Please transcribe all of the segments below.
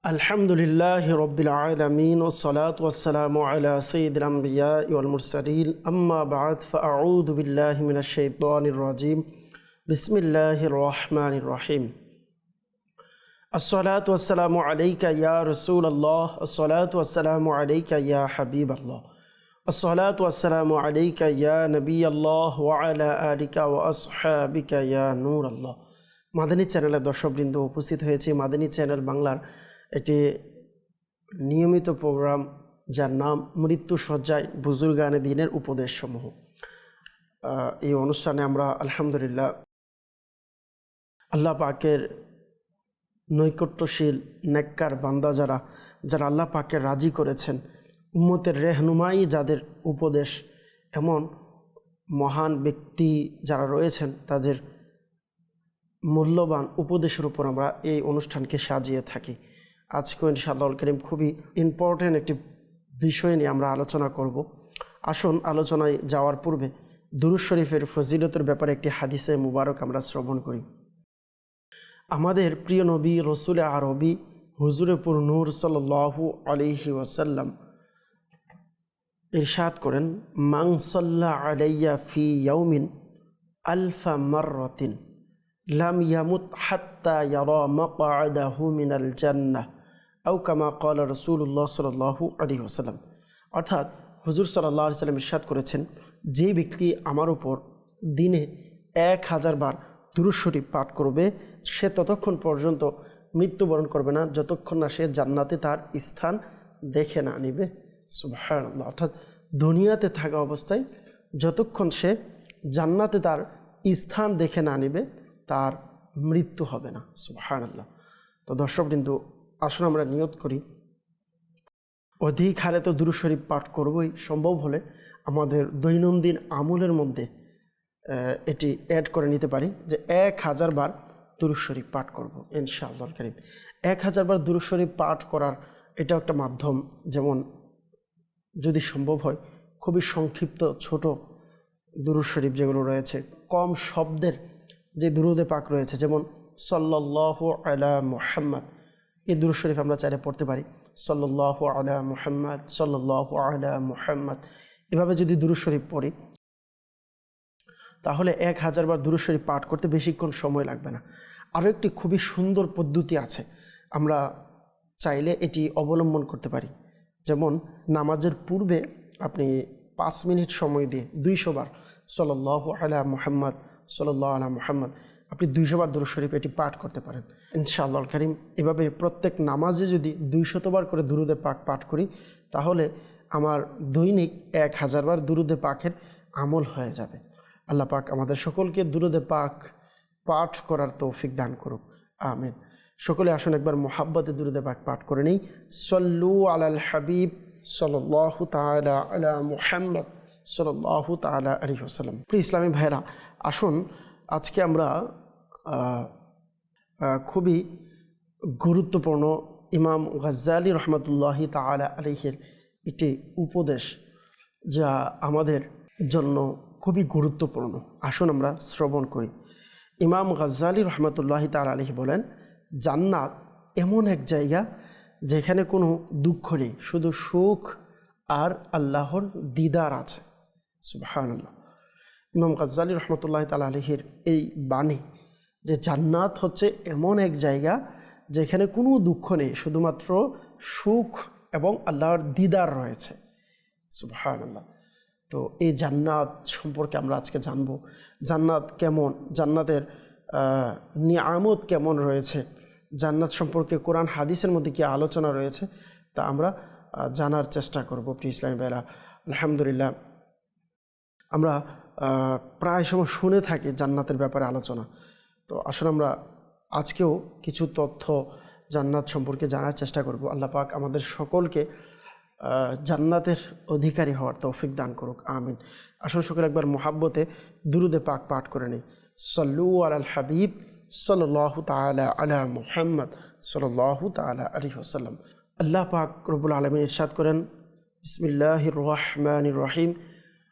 الحمد لله رب العالمين والصلاة والسلام على سيد الأنبياء والمرسلين أما بعد فأعوذ بالله من الشيطان الرجيم بسم الله الرحمن الرحيم الصلاة والسلام عليك يا رسول الله الصلاة والسلام عليك يا حبيب الله الصلاة والسلام عليك يا نبي الله وعلى آلك وأصحابك يا نور الله মাদানী চ্যানেলের দর্শকবৃন্দ উপস্থিত হয়েছে মাদানী চ্যানেল বাংলার একটি নিয়মিত প্রোগ্রাম যার নাম মৃত্যু সজ্জায় বুজুর্গানে দিনের উপদেশসমূহ এই অনুষ্ঠানে আমরা আলহামদুলিল্লাহ আল্লাহ পাকের নৈকট্যশীল, নেককার বান্দা যারা যারা আল্লাহ পাকে রাজি করেছেন, উম্মতের রেহনুমাই যাদের উপদেশ, এমন মহান ব্যক্তি যারা রয়েছেন, তাদের মূল্যবান উপদেশের উপর আমরা এই অনুষ্ঠানকে সাজিয়ে থাকি। আজকেও ইনশাআল্লাহ করিম খুবই ইম্পর্ট্যান্ট একটি বিষয় নিয়ে আমরা আলোচনা করব। আসুন, আলোচনায় যাওয়ার পূর্বে দুরুজ শরীফের ফজিলতের ব্যাপারে একটি হাদিসে মুবারক আমরা শ্রবণ করি। আমাদের প্রিয় নবী, রসুল আরবি হুজুরেপুর নূর সাল্লাহু আলিহি ওয়াসাল্লাম ইরশাদ করেন মাংসল্লা আলাইয়া ফি ইয়াউমিন আলফা মাররতিন, লাম ইয়ামুত হাত্তা ইয়ারা মাকআদাহু মিনাল জান্নাহ। আও কামা ক্বালা রাসূলুল্লাহ সাল্লাল্লাহু আলাইহি ওয়াসাল্লাম। অর্থাৎ হুজুর সাল্লাল্লাহু আলাইহি সাল্লাম ইরশাদ করেছেন, যে ব্যক্তি আমার উপর দিনে এক হাজার বার দুরূদ পাঠ করবে, সে ততক্ষণ পর্যন্ত মৃত্যুবরণ করবে না, যতক্ষণ না সে জান্নাতে তার স্থান দেখে না নিবে। সুবহানাল্লাহ। অর্থাৎ দুনিয়াতে থাকা অবস্থায় যতক্ষণ সে জান্নাতে তার স্থান দেখে না নিবে, তার মৃত্যু হবে না। সুবহান আল্লাহ তো দর্শক কিন্তু আসুন আমরা নিয়ত করি। অধিক হারে তো দুরু শরীফ পাঠ করবই। সম্ভব হলে আমাদের দৈনন্দিন আমলের মধ্যে এটি অ্যাড করে নিতে পারি যে এক হাজার বার দুরু শরীফ পাঠ করব ইনশাআল্লাহ করিম। এক হাজার বার দুরু শরীফ পাঠ করার এটা একটা মাধ্যম। যেমন যদি সম্ভব হয়, খুবই সংক্ষিপ্ত, ছোট দুরুদ শরীফ যেগুলো রয়েছে, কম শব্দের যে দুরুদে পাক রয়েছে, যেমন সল্লাহ আলা মুহাম্মদ এই দুরুদ শরীফ আমরা চাইলে পড়তে পারি। সল্লাহ আলা মুহাম্মদ সল্লাহ আলা মুহাম্মদ। এভাবে যদি দুরুদ শরীফ পড়ি, তাহলে এক হাজার বার দুরুদ শরীফ পাঠ করতে বেশিক্ষণ সময় লাগবে না। আরও একটি খুবই সুন্দর পদ্ধতি আছে। আমরা চাইলে এটি অবলম্বন করতে পারি। যেমন, নামাজের পূর্বে আপনি পাঁচ মিনিট সময় দিয়ে দুইশো বার সল্লাহ আলা মুহাম্মদ সল্লাহ আলা মুহাম্মদ আপনি দুইশো বার দুরুদ শরীফ এটি পাঠ করতে পারেন। ইনশাআল্লাহ করিম, এভাবে প্রত্যেক নামাজে যদি দুইশতবার করে দুরুদে পাক পাঠ করি, তাহলে আমার দৈনিক এক হাজারবার দুরুদে পাকের আমল হয়ে যাবে। আল্লাহ পাক আমাদের সকলকে দুরুদে পাক পাঠ করার তৌফিক দান করুক। আমিন। সকলে আসুন একবার মোহাব্বতে দুরুদে পাক পাঠ করে নেই। সল্লু আলাল হাবিব সাল্লাহ তালা আলা মুহাম্মদ সাল্লাহ তালা আলী হাসালাম প্রিয় ইসলামী ভাইরা আসুন আজকে আমরা খুবই গুরুত্বপূর্ণ ইমাম গজ্জালি রহমতুল্লাহি তালা আলিহের একটি উপদেশ যা আমাদের জন্য খুবই গুরুত্বপূর্ণ। আসুন আমরা শ্রবণ করি। ইমাম গজ্জালি রহমতুল্লাহি তাল আলহি বলেন, জান্নাত এমন এক জায়গা যেখানে কোনো দুঃখ নেই, শুধু সুখ আর আল্লাহর দিদার আছে। সুবহানাল্লাহ। ইমাম গজ্জালি রহমতুল্লাহ তাল আলহির এই বাণী যে জান্নাত হচ্ছে এমন এক জায়গা যেখানে কোনো দুঃখ নেই, শুধুমাত্র সুখ এবং আল্লাহর দিদার রয়েছে। সুবহান আল্লাহ তো এই জান্নাত সম্পর্কে আমরা আজকে জানব, জান্নাত কেমন, জান্নাতের নিয়ামত কেমন রয়েছে, জান্নাত সম্পর্কে কোরআন হাদিসের মধ্যে কি আলোচনা রয়েছে, তা আমরা জানার চেষ্টা করব প্রিয় ইসলাম বেলা আলহামদুলিল্লাহ, আমরা প্রায় সময় শুনে থাকি জান্নাতের ব্যাপারে আলোচনা। তো আসলে আমরা আজকেও কিছু তথ্য জান্নাত সম্পর্কে জানার চেষ্টা করব। আল্লাহ পাক আমাদের সকলকে জান্নাতের অধিকারী হওয়ার তৌফিক দান করুক। আমিন। আসলে সকলে একবার মোহাব্বতে দুরুদে পাক পাঠ করে নেই। সল্লু আল হাবিব সাল্লাহ তালা আলা মুহাম্মদ সাল্লাহ তালা আলী ওসাল্লাম আল্লাহ পাক রবুল আলমিন ইরশাদ করেন বিসমিল্লাহ রহমান রহিম।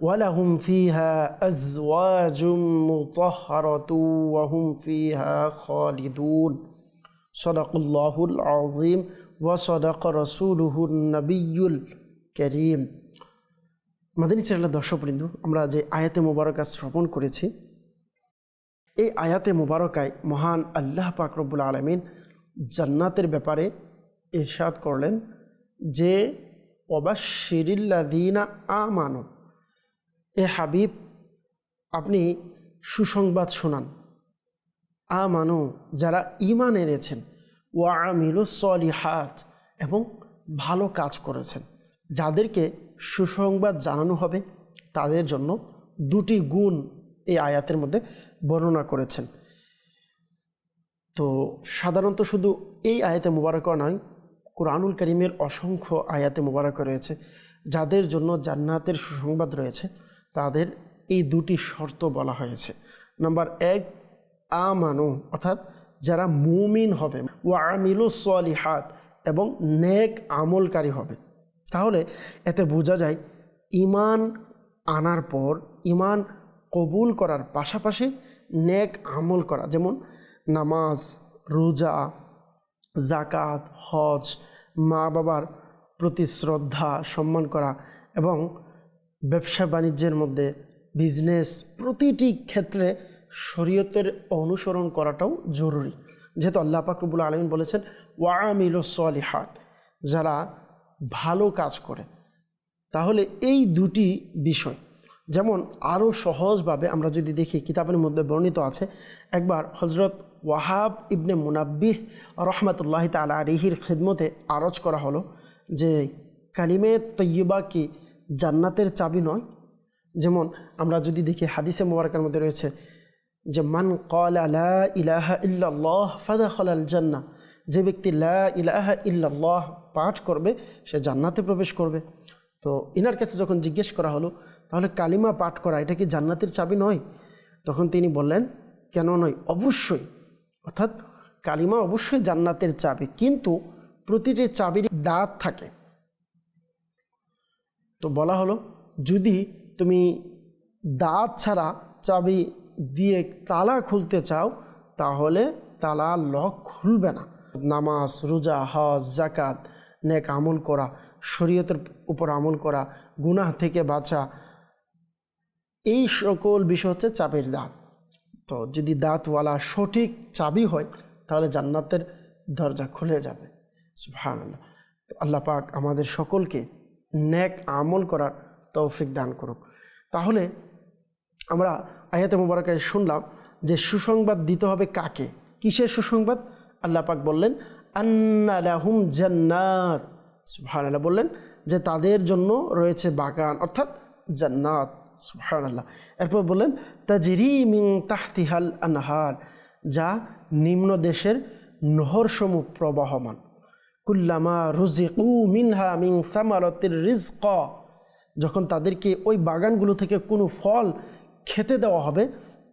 ওয়ালাহুম ফিহা আজওয়াজুম মুতাহহারাতু ওয়াহুম ফিহা খালিদুন সদাকুল্লাহুল আযীম ওয়া সদাক রাসূলুহুন নবিয়্যুল করিম মাদানী চ্যানেলের দর্শকবৃন্দু, আমরা যে আয়াতে মোবারকা শ্রবণ করেছি, এই আয়াতে মোবারকায় মহান আল্লাহ পাকরবুল আলমিন জান্নাতের ব্যাপারে ইরশাদ করলেন যে অবাশিরিল্লাদিনা আমানত এ হাবিব, আপনি সুসংবাদ শোনান। আ আমানু, যারা ইমান এনেছেন ও আমিরুসলিহাত এবং ভালো কাজ করেছেন, যাদেরকে সুসংবাদ জানানো হবে, তাদের জন্য দুটি গুণ এই আয়াতের মধ্যে বর্ণনা করেছেন। তো সাধারণত শুধু এই আয়াতে মুবারক নয়, কোরআনুল করিমের অসংখ্য আয়াতে মুবারক রয়েছে, যাদের জন্য জান্নাতের সুসংবাদ রয়েছে। তাদের এই দুটি শর্ত বলা হয়েছে। নাম্বার এক, আমানু, অর্থাৎ যারা মুমিন হবে ও আমিলু সলিহাত, এবং নেক আমলকারী হবে। তাহলে এতে বোঝা যায় ইমান আনার পর ইমান কবুল করার পাশাপাশি নেক আমল করা, যেমন নামাজ, রোজা জাকাত হজ মা বাবার প্রতি শ্রদ্ধা, সম্মান করা, এবং ব্যবসা বাণিজ্যের মধ্যে বিজনেস প্রতিটি ক্ষেত্রে শরীয়তের অনুসরণ করাটাও জরুরি। যেহেতু আল্লাহ পাকরবুল আলমিন বলেছেন ওয়ামিল সলিহাত যারা ভালো কাজ করে। তাহলে এই দুটি বিষয়, যেমন আরও সহজভাবে আমরা যদি দেখি, কিতাবের মধ্যে বর্ণিত আছে, একবার হজরত ওয়াহাব ইবনে মুনাব্বিহ রহমতুল্লাহ তালা রিহির খেদমতে আরজ করা হলো যে, কালিমে তৈয়বা কি জান্নাতের চাবি নয়। যেমন আমরা যদি দেখি হাদিসে মোবারকের মধ্যে রয়েছে যে, মান কল আলা ইলাহা ইল্লাল্লাহ ফাদা খলাল জান্না যে ব্যক্তি লা ইলাহা ইল্লাল্লাহ পাঠ করবে, সে জান্নাতে প্রবেশ করবে। তো ইনার কাছে যখন জিজ্ঞেস করা হলো, তাহলে কালিমা পাঠ করা, এটা কি জান্নাতের চাবি নয়? তখন তিনি বললেন, কেন নয়, অবশ্যই। অর্থাৎ কালিমা অবশ্যই জান্নাতের চাবি, কিন্তু প্রতিটি চাবির দাঁত থাকে। তো বলা হলো, যদি তুমি দাঁত ছাড়া চাবি দিয়ে তালা খুলতে চাও, তাহলে তালা লক খুলবে না। নামাজ, রোজা, হজ জাকাত নেক আমল করা, শরীয়তের উপর আমল করা, গুনাহ থেকে বাঁচা, এই সকল বিষয় হচ্ছে চাবির দাঁত। তো যদি দাঁতওয়ালা সঠিক চাবি হয়, তাহলে জান্নাতের দরজা খুলে যাবে। তো আল্লাহ পাক আমাদের সকলকে ন্যাক আমল করার তৌফিক দান করুক। তাহলে আমরা আয়াতে মোবারকায় শুনলাম যে সুসংবাদ দিতে হবে কাকে? কিসের সুসংবাদ? আল্লাহ পাক বললেন আন্নালাহুম জান্নাত। সুহান আল্লাহ বললেন যে তাদের জন্য রয়েছে বাগান, অর্থাৎ জান্নাত সুহান আল্লাহ এরপর বললেন, তাজরি মিং তাহতিহাল আনহার, যা নিম্ন দেশের নহরসমূহ প্রবাহমান। কুল্লামা রুজিকু মিনহা মিং সামারতির রিজক। যখন তাদেরকে ওই বাগানগুলো থেকে কোনো ফল খেতে দেওয়া হবে,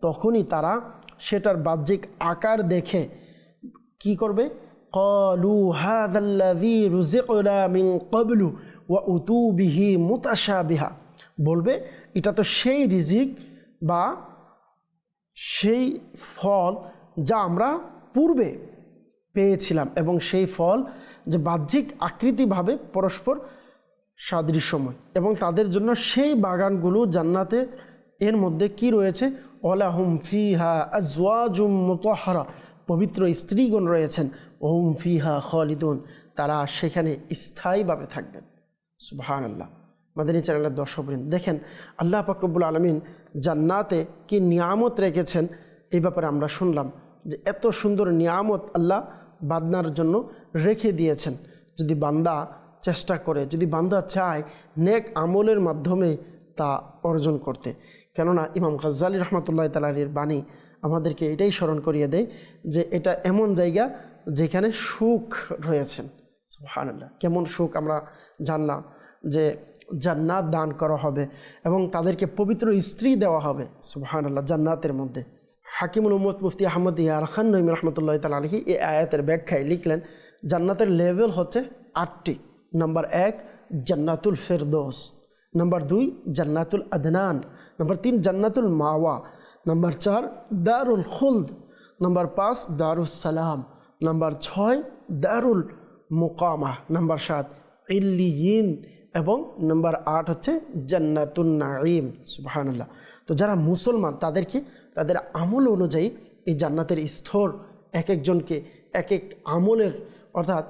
তখনই তারা সেটার বাহ্যিক আকার দেখে। কি করবে? কলু হাদাল্লাযী রুজিকনা মিন ক্বাবলু ওয়া উতু বিহি মুতাশাবিহা। বলবে, এটা তো সেই রিজিক বা সেই ফল যা আমরা পূর্বে পেয়েছিলাম এবং সেই ফল যে বাহ্যিক আকৃতিভাবে পরস্পর সাদৃশ্যময় এবং তাদের জন্য সেই বাগানগুলো জান্নাতে এর মধ্যে কি রয়েছে? ওলাহুম ফিহা আজওয়াজুম মুতহারা। পবিত্র স্ত্রীগণ রয়েছেন। ওহুম ফিহা খালিদুন। তারা সেখানে স্থায়ীভাবে থাকবেন। সুবহান আল্লাহ মাদানী চ্যানেলের দর্শকবৃন্দ, দেখেন আল্লাহ পাকরবুল আলমিন জান্নাতে কি নিয়ামত রেখেছেন? এই ব্যাপারে আমরা শুনলাম যে এত সুন্দর নিয়ামত আল্লাহ বান্দার জন্য রেখে দিয়েছেন। যদি বান্দা চেষ্টা করে, যদি বান্দা চায় নেক আমলের মাধ্যমে তা অর্জন করতে। কেননা ইমাম গাজ্জালি রহমতুল্লাহ তালারির বাণী আমাদেরকে এটাই স্মরণ করিয়ে দেয় যে এটা এমন জায়গা যেখানে সুখ রয়েছেন সুবহানাল্লাহ, কেমন সুখ আমরা জানলাম যে জান্নাত দান করা হবে এবং তাদেরকে পবিত্র স্ত্রী দেওয়া হবে। সুবহানাল্লাহ, জান্নাতের মধ্যে। হাকিমুল উম্মদ মুফতি আহমদ ইয়ার খান নঈম রহমতুল্লাহ তাল আলহি এই আয়াতের ব্যাখ্যায় লিখলেন, জান্নাতের লেভেল হচ্ছে আটটি। নাম্বার এক, জান্নাতুল ফেরদোস। নাম্বার দুই, জান্নাতুল আদনান। নাম্বার তিন, জান্নাতুল মাওয়া। নাম্বার চার, দারুল খুলদ। নাম্বার পাঁচ দারুল সালাম। নাম্বার ছয়, দারুল মোকামা। নাম্বার সাত, ইল্লিয়িন। এবং নাম্বার আট হচ্ছে জান্নাতুল নাঈম। সুবহানাল্লাহ। তো যারা মুসলমান, তাদেরকে তাদের আমল অনুযায়ী এই জান্নাতের স্তর এক একজনকে এক এক আমলের, অর্থাৎ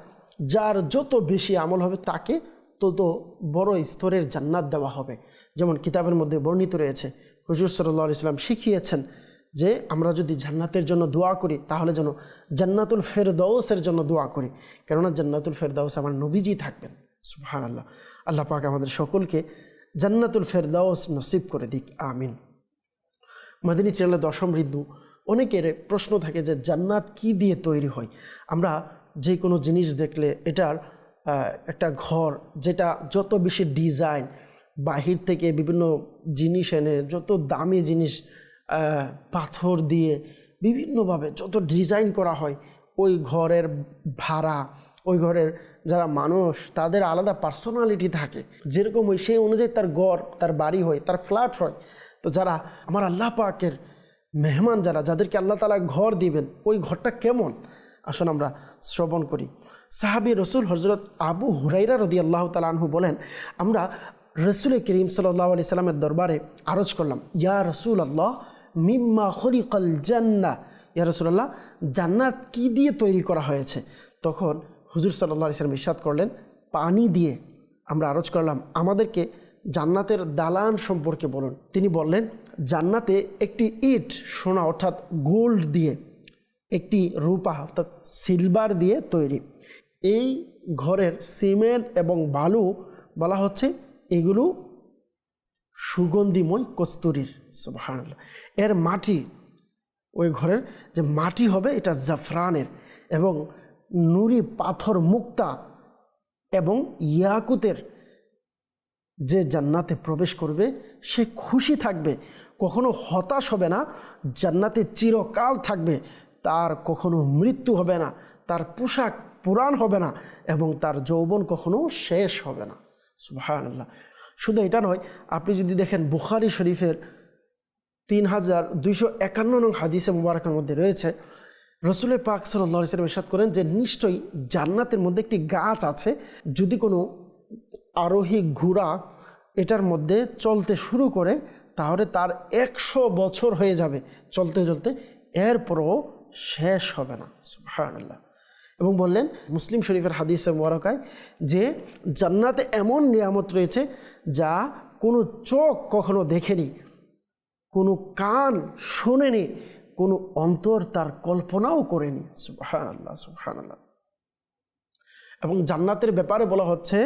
যার যত বেশি আমল হবে তাকে তত বড় স্তরের জান্নাত দেওয়া হবে। যেমন কিতাবের মধ্যে বর্ণিত রয়েছে, হুজুর সাল্লাহ ইসলাম শিখিয়েছেন যে আমরা যদি জান্নাতের জন্য দোয়া করি তাহলে যেন জান্নাতুল ফেরদাউসের জন্য দোয়া করি। কেননা জান্নাতুল ফেরদাউস আমার নবীজি থাকবেন সুবহান আল্লাহ আল্লাহ পাক আমাদের সকলকে জান্নাতুল ফেরদাউস নসিব করে দিক, আমিন। মাদিনী চ্যানেলের দশম ঋতু, অনেকের প্রশ্ন থাকে যে জান্নাত কি দিয়ে তৈরি হয়? আমরা যে কোনো জিনিস দেখলে এটার একটা ঘর যেটা যত বেশি ডিজাইন, বাহির থেকে বিভিন্ন জিনিস এনে, যত দামি জিনিস পাথর দিয়ে বিভিন্নভাবে যত ডিজাইন করা হয়, ওই ঘরের ভাড়া, ওই ঘরের যারা মানুষ, তাদের আলাদা পার্সোনালিটি থাকে। যেরকম ওই সেই অনুযায়ী তার ঘর, তার বাড়ি হয়, তার ফ্ল্যাট হয়। তো যারা আমার আল্লাহ পাকের মেহমান যারা, যাদেরকে আল্লাহ তালা ঘর দিবেন, ওই ঘরটা কেমন? আসুন আমরা শ্রবণ করি। সাহাবি রসুল হজরত আবু হুরাইরা রদি আল্লাহ তালাহু বলেন, আমরা রসুল করিম সাল্লাহ আলি সাল্লামের দরবারে আরজ করলাম, ইয়া রসুল আল্লাহ মিম্মা খরিকল জান্না ইয়া রসুল্লাহ জান্নাত কি দিয়ে তৈরি করা হয়েছে? তখন হুজুর সাল্লাহ ইসলাম ইসাদ করলেন, পানি দিয়ে আমরা আরজ করলাম, আমাদেরকে জান্নাতের দালান সম্পর্কে বলুন। তিনি বললেন, জান্নাতে একটি ইট, সোনা অর্থাৎ গোল্ড দিয়ে একটি রূপা, অর্থাৎ সিলভার দিয়ে তৈরি। এই ঘরের সিমেন্ট এবং বালু বলা হচ্ছে এগুলো সুগন্ধিময় কস্তুরীর। সুবহানাল্লাহ। এর মাটি, ওই ঘরের যে মাটি হবে, এটা জাফরানের এবং নুরি পাথর মুক্তা এবং ইয়াকুতের যে জান্নাতে প্রবেশ করবে, সে খুশি থাকবে। কখনো হতাশ হবে না, জান্নাতে চিরকাল থাকবে। তার কখনো মৃত্যু হবে না, তার পোশাক পুরাণ হবে না এবং তার যৌবন কখনো শেষ হবে না। সুবহানাল্লাহ। শুধু এটা নয়, আপনি যদি দেখেন বুখারি শরীফের তিন হাজার দুইশো একান্ন নং হাদিসে মুবারকের মধ্যে রয়েছে রসুলের পাক সাল্লাহ ইসলাম ইসাদ করেন যে, নিশ্চয়ই জান্নাতের মধ্যে একটি গাছ আছে, যদি কোনো আরোহী ঘোড়া এটার মধ্যে চলতে শুরু করে, তাহলে তার একশো বছর হয়ে যাবে চলতে চলতে। এরপরও শেষ হবে না, সুবহানাল্লাহ। এবং বললেন মুসলিম শরীফের হাদিসে মোবারকায় যে জান্নাতে এমন নিয়ামত রয়েছে যা কোনো চোখ কখনো দেখেনি, কোনো কান শোনেনি, কোনো অন্তর তার কল্পনাও করেনি। সুবহান আল্লাহ আল্লাহ এবং জান্নাতের ব্যাপারে বলা হচ্ছে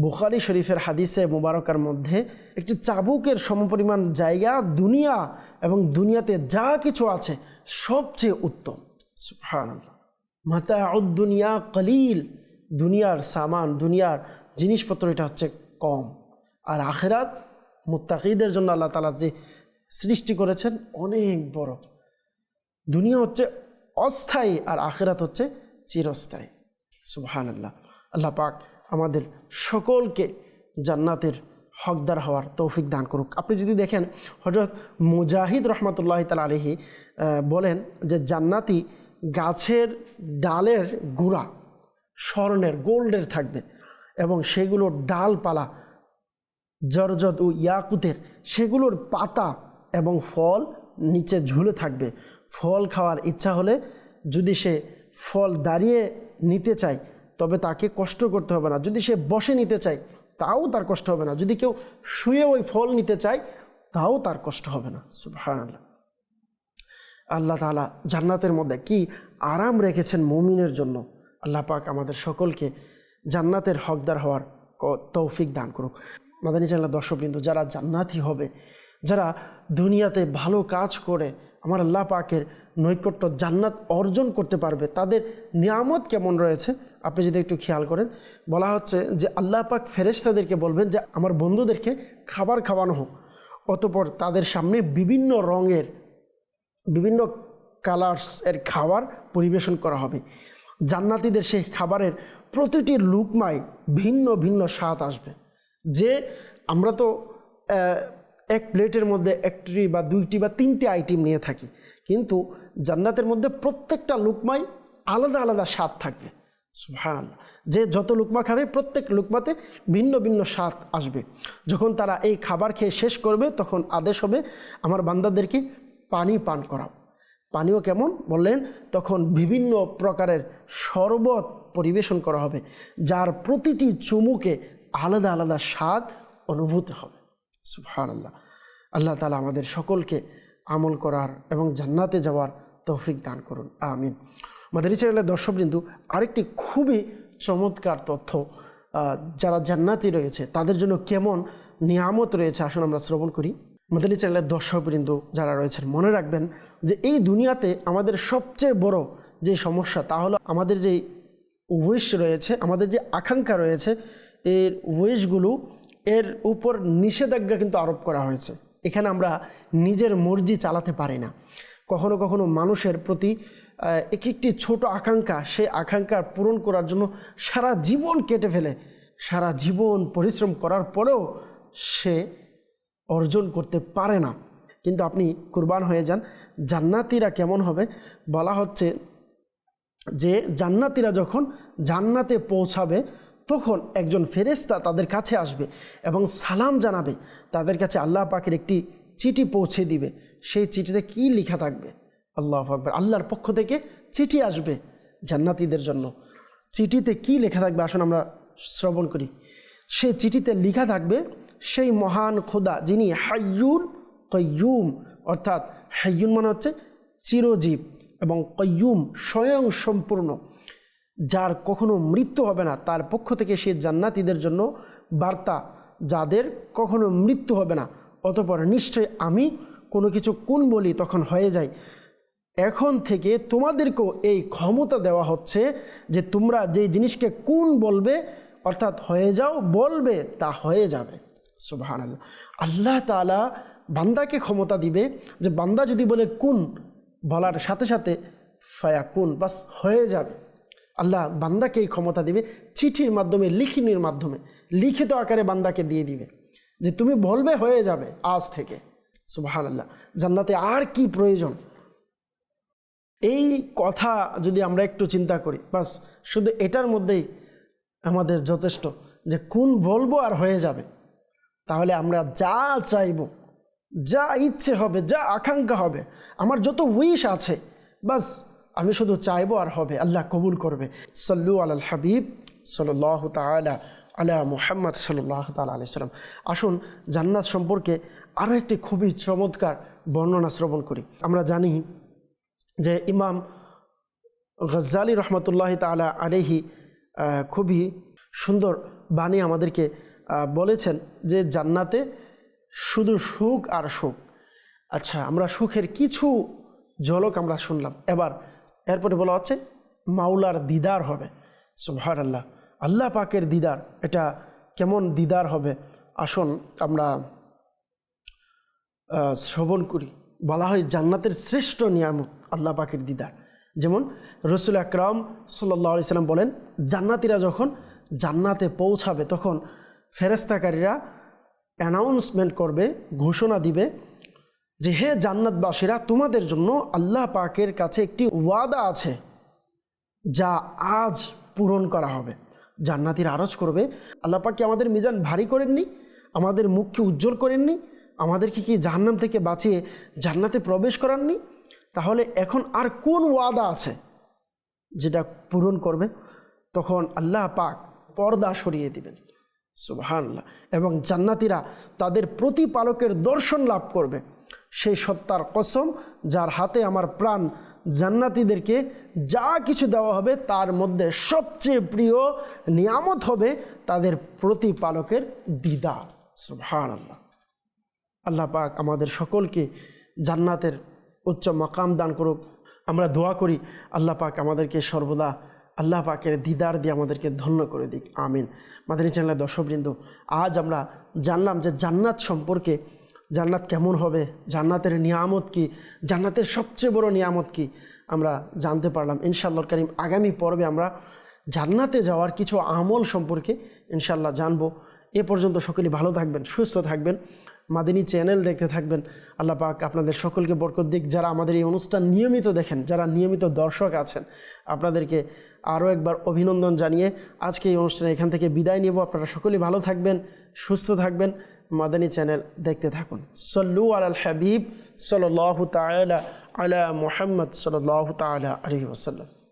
বুখারি শরীফের হাদিসে মুবারকার মধ্যে একটি চাবুকের সমপরিমাণ জায়গা, দুনিয়া এবং দুনিয়াতে যা কিছু আছে সবচেয়ে উত্তম। সুবহান আল্লাহ মাতা দুনিয়া কলিল। দুনিয়ার সামান, দুনিয়ার জিনিসপত্র এটা হচ্ছে কম। আর আখেরাত, মুত্তাকিদের জন্য আল্লাহ তালা যে সৃষ্টি করেছেন অনেক বড়। দুনিয়া হচ্ছে অস্থায়ী আর আখেরাত হচ্ছে চিরস্থায়ী। সুবহান আল্লাহ আল্লাহ পাক আমাদের সকলকে জান্নাতের হকদার হওয়ার তৌফিক দান করুক। আপনি যদি দেখেন হজরত মুজাহিদ রহমতুল্লাহ তাল আলহি বলেন যে জান্নাতি গাছের ডালের গুড়া স্বর্ণের, গোল্ডের থাকবে এবং সেগুলোর ডালপালা জরজদ ও ইয়াকুতের সেগুলোর পাতা এবং ফল নিচে ঝুলে থাকবে। ফল খাওয়ার ইচ্ছা হলে যদি সে ফল দাঁড়িয়ে নিতে চায় তবে তাকে কষ্ট করতে হবে না। যদি সে বসে নিতে চায়, তাও তার কষ্ট হবে না। যদি কেউ শুয়ে ওই ফল নিতে চায়, তাও তার কষ্ট হবে না। সুবহানাল্লাহ। আল্লাহ তালা জান্নাতের মধ্যে কি আরাম রেখেছেন মুমিনের জন্য? আল্লাহ পাক আমাদের সকলকে জান্নাতের হকদার হওয়ার তৌফিক দান করুক। মাদানী চ্যানেলের দর্শকবৃন্দ, যারা জান্নাতি হবে, যারা দুনিয়াতে ভালো কাজ করে আমার আল্লাহ পাকের নৈকট্য জান্নাত অর্জন করতে পারবে, তাদের নিয়ামত কেমন রয়েছে? আপনি যদি একটু খেয়াল করেন, বলা হচ্ছে যে আল্লাহ পাক ফেরেশতাদেরকে বলবেন যে আমার বন্ধুদেরকে খাবার খাওয়ানো হোক। অতপর তাদের সামনে বিভিন্ন রঙের, বিভিন্ন কালার্স এর খাবার পরিবেশন করা হবে। জান্নাতিদের সেই খাবারের প্রতিটি লুকমায় ভিন্ন ভিন্ন স্বাদ আসবে। যে আমরা তো এক প্লেটের মধ্যে একটি বা দুইটি বা তিনটি আইটেম নিয়ে থাকি। কিন্তু জান্নাতের মধ্যে প্রত্যেকটা লুকমায় আলাদা আলাদা স্বাদ থাকবে সুবহানাল্লাহ। যে যত লুকমা খাবে, প্রত্যেক লুকমাতে ভিন্ন ভিন্ন স্বাদ আসবে। যখন তারা এই খাবার খেয়ে শেষ করবে, তখন আদেশ হবে, আমার বান্দাদেরকে পানি পান করাও। পানীয় কেমন? বললেন, তখন বিভিন্ন প্রকারের শরবত পরিবেশন করা হবে, যার প্রতিটি চুমুকে আলাদা আলাদা স্বাদ অনুভূত হবে। সুহান আল্লাহ আল্লাহ তালা আমাদের সকলকে আমল করার এবং জান্নাতে যাওয়ার তৌফিক দান করুন। আমিন। মাদারি চ্যানেলের দর্শকবৃন্দু, আরেকটি খুবই চমৎকার তথ্য যারা জান্নাতি রয়েছে, তাদের জন্য কেমন নিয়ামত রয়েছে আসুন আমরা শ্রবণ করি। মাদানী চ্যানেলের দর্শকবৃন্দ যারা রয়েছেন, মনে রাখবেন যে এই দুনিয়াতে আমাদের সবচেয়ে বড় যে সমস্যা, তা হলো আমাদের যে উইশ রয়েছে, আমাদের যে আকাঙ্ক্ষা রয়েছে, এর উইশগুলো এর উপর নিষেধাজ্ঞা কিন্তু আরোপ করা হয়েছে। এখানে আমরা নিজের মর্জি চালাতে পারি না। কখনো কখনো মানুষের প্রতি এক একটি ছোট আকাঙ্ক্ষা, সেই আকাঙ্ক্ষা পূরণ করার জন্য সারা জীবন কেটে ফেলে। সারা জীবন পরিশ্রম করার পরেও সে অর্জন করতে পারে না। কিন্তু আপনি কুরবান হয়ে যান, জান্নাতিরা কেমন হবে? বলা হচ্ছে যে, জান্নাতিরা যখন জান্নাতে পৌঁছাবে তখন একজন ফেরেস্তা তাদের কাছে আসবে এবং সালাম জানাবে। তাদের কাছে আল্লাহ পাকের একটি চিঠি পৌঁছে দিবে। সেই চিঠিতে কি লেখা থাকবে? আল্লাহ আকবর। আল্লাহর পক্ষ থেকে চিঠি আসবে জান্নাতিদের জন্য। চিঠিতে কি লেখা থাকবে? আসুন আমরা শ্রবণ করি। সেই চিঠিতে লেখা থাকবে, সেই মহান খোদা যিনি হাইয়ুন কয়ুম অর্থাৎ হাইয়ুন মানে হচ্ছে চিরজীব এবং কয়ুম স্বয়ং সম্পূর্ণ। যার কখনো মৃত্যু হবে না, তার পক্ষ থেকে সে জান্নাতীদের জন্য বার্তা, যাদের কখনো মৃত্যু হবে না। অতপর নিশ্চয় আমি কোনো কিছু কোন বলি তখন হয়ে যায়। এখন থেকে তোমাদেরকেও এই ক্ষমতা দেওয়া হচ্ছে যে তোমরা যে জিনিসকে কোন বলবে, অর্থাৎ হয়ে যাও, বলবে, তা হয়ে যাবে। সুবাহান আল্লাহ আল্লাহ তালা বান্দাকে ক্ষমতা দিবে যে বান্দা যদি বলে কোন, বলার সাথে সাথে ফায়া কোন বাস হয়ে যাবে। আল্লাহ বান্দাকে এই ক্ষমতা দিবে চিঠির মাধ্যমে, লিখিনির মাধ্যমে। লিখিত আকারে বান্দাকে দিয়ে দিবে। যে তুমি বলবে, হয়ে যাবে আজ থেকে। সুবাহান আল্লাহ জান্নাতে আর কি প্রয়োজন? এই কথা যদি আমরা একটু চিন্তা করি, বাস শুধু এটার মধ্যেই আমাদের যথেষ্ট যে কোন বলব আর হয়ে যাবে। তাহলে আমরা যা চাইব, যা ইচ্ছে হবে, যা আকাঙ্ক্ষা হবে, আমার যত উইশ আছে, বাস আমি শুধু চাইব আর হবে, আল্লাহ কবুল করবে। সল্লু আল হাবিব সাল্লাহ তালা আলা মুহাম্মদ সাল্লাহ তালা আলি সাল্লাম। আসুন, জান্নাত সম্পর্কে আরও একটি খুবই চমৎকার বর্ণনা শ্রবণ করি। আমরা জানি যে ইমাম গজ্জালি রহমতুল্লাহ তালা আলেহি খুবই সুন্দর বাণী আমাদেরকে বলেছেন যে জান্নাতে শুধু সুখ আর সুখ। আচ্ছা আমরা সুখের কিছু ঝলক আমরা শুনলাম। এবার এরপরে বলা হচ্ছে, মাওলার দিদার হবে। সুভার আল্লাহ আল্লাহ পাকের দিদার, এটা কেমন দিদার হবে? আসুন আমরা শ্রবণ করি। বলা হয় জান্নাতের শ্রেষ্ঠ নিয়ামত আল্লাহ পাকের দিদার। যেমন রসুল আকরাম সাল্লাহ সাল্লাম বলেন, জান্নাতিরা যখন জান্নাতে পৌঁছাবে, তখন ফেরেস্তাকারীরা অ্যানাউন্সমেন্ট করবে, ঘোষণা দিবে যে হে জান্নাতবাসীরা, তোমাদের জন্য আল্লাহ পাকের কাছে একটি ওয়াদা আছে, যা আজ পূরণ করা হবে। জান্নাতির আরজ করবে। আল্লাহ পাক আমাদের মিজান ভারী করেননি? আমাদের মুখকে উজ্জ্বল করেননি? আমাদেরকে কি জাহান্নাম থেকে বাঁচিয়ে জান্নাতে প্রবেশ করাননি? তাহলে এখন আর কোন ওয়াদা আছে যেটা পূরণ করবে? তখন আল্লাহ পাক পর্দা সরিয়ে দিবেন। সুবহানাল্লাহ। এবং জান্নাতিরা তাদের প্রতিপালকের দর্শন লাভ করবে। সেই সত্তার কসম, যার হাতে আমার প্রাণ জান্নাতিদেরকে যা কিছু দেওয়া হবে তার মধ্যে সবচেয়ে প্রিয় নিয়ামত হবে তাদের প্রতিপালকের দিদা সুবহান আল্লাহ আল্লাহ পাক আমাদের সকলকে জান্নাতের উচ্চ মাকাম দান করুক। আমরা দোয়া করি, আল্লাহ পাক আমাদেরকে সর্বদা আল্লাহ পাকের দিদার দিয়ে আমাদেরকে ধন্য করে দিক। আমিন। মাদানী চ্যানেলের দর্শকবৃন্দ, আজ আমরা জানলাম যে জান্নাত সম্পর্কে জান্নাত কেমন হবে? জান্নাতের নিয়ামত কি? জান্নাতের সবচেয়ে বড় নিয়ামত কি? আমরা জানতে পারলাম। ইনশাল্লাহ করিম আগামী পর্বে আমরা জান্নাতে যাওয়ার কিছু আমল সম্পর্কে ইনশাল্লাহ জানব। এ পর্যন্ত সকলে ভালো থাকবেন, সুস্থ থাকবেন, মাদিনী চ্যানেল দেখতে থাকবেন। আল্লাহ পাক আপনাদের সকলকে বরকত দিক। যারা আমাদের এই অনুষ্ঠান নিয়মিত দেখেন, যারা নিয়মিত দর্শক আছেন, আপনাদেরকে আরও একবার অভিনন্দন জানিয়ে আজকে এই অনুষ্ঠানে এখান থেকে বিদায় নেব। আপনারা সকলেই ভালো থাকবেন, সুস্থ থাকবেন। মাদানী চ্যানেল দেখতে থাকুন সল্লু আল হাবিব সাল্লাহ তালা আলা মুহাম্মদ সাল্লাহ তালা আলহি ওসাল্লাম